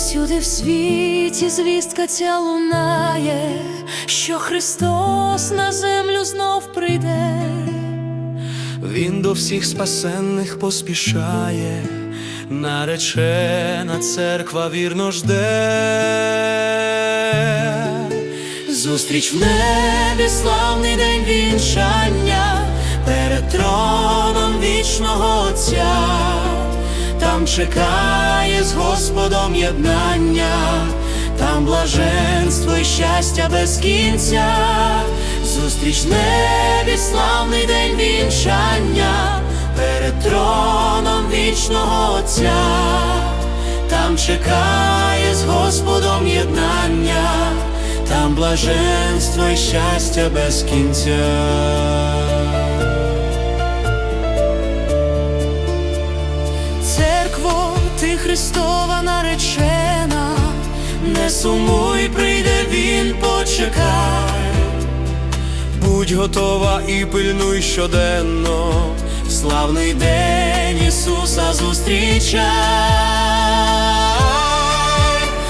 Всюди в світі звістка ця лунає, що Христос на землю знов прийде. Він до всіх спасенних поспішає, наречена церква вірно жде. Зустріч в небі, славний день вінчання, перед троном вічного Отця, там чекає з Господом єднання, там блаженство і щастя без кінця, зустріч небі, славний день вінчання, перед троном вічного Отця, там чекає з Господом єднання там блаженство і щастя без кінця. Христова наречена, не сумуй, прийде він, почекай. Будь готова і пильнуй щоденно, В славний день Ісуса зустрічай.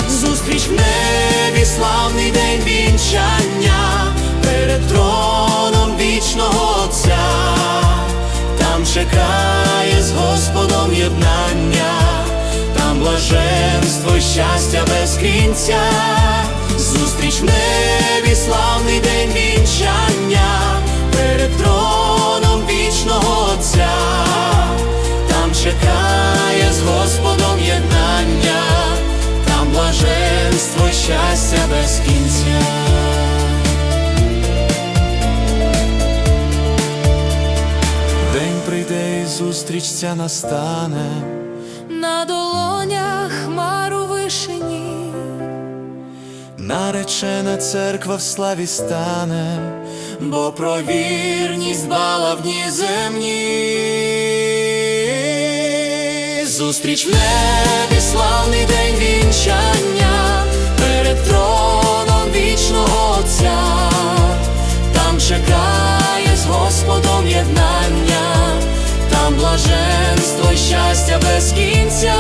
Зустріч в небі, славний день вінчання, перед троном вічного Отця, там чекає з Господом єднання, блаженство щастя без кінця. Зустріч небі, славний день вінчання, перед троном вічного Отця, там чекає з Господом єднання, там блаженство щастя без кінця. день прийде і зустріч ця настане. На долонях хмару вишені, Наречена церква в славі стане, бо про вірність бала в дні земні. Зустріч в Царство щастя без кінця,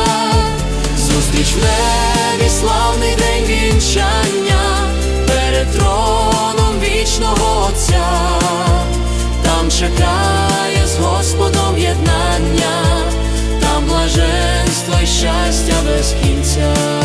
зустріч в небі, славний день вінчання, перед троном вічного Отця, там чекає з Господом єднання, там блаженство і щастя без кінця.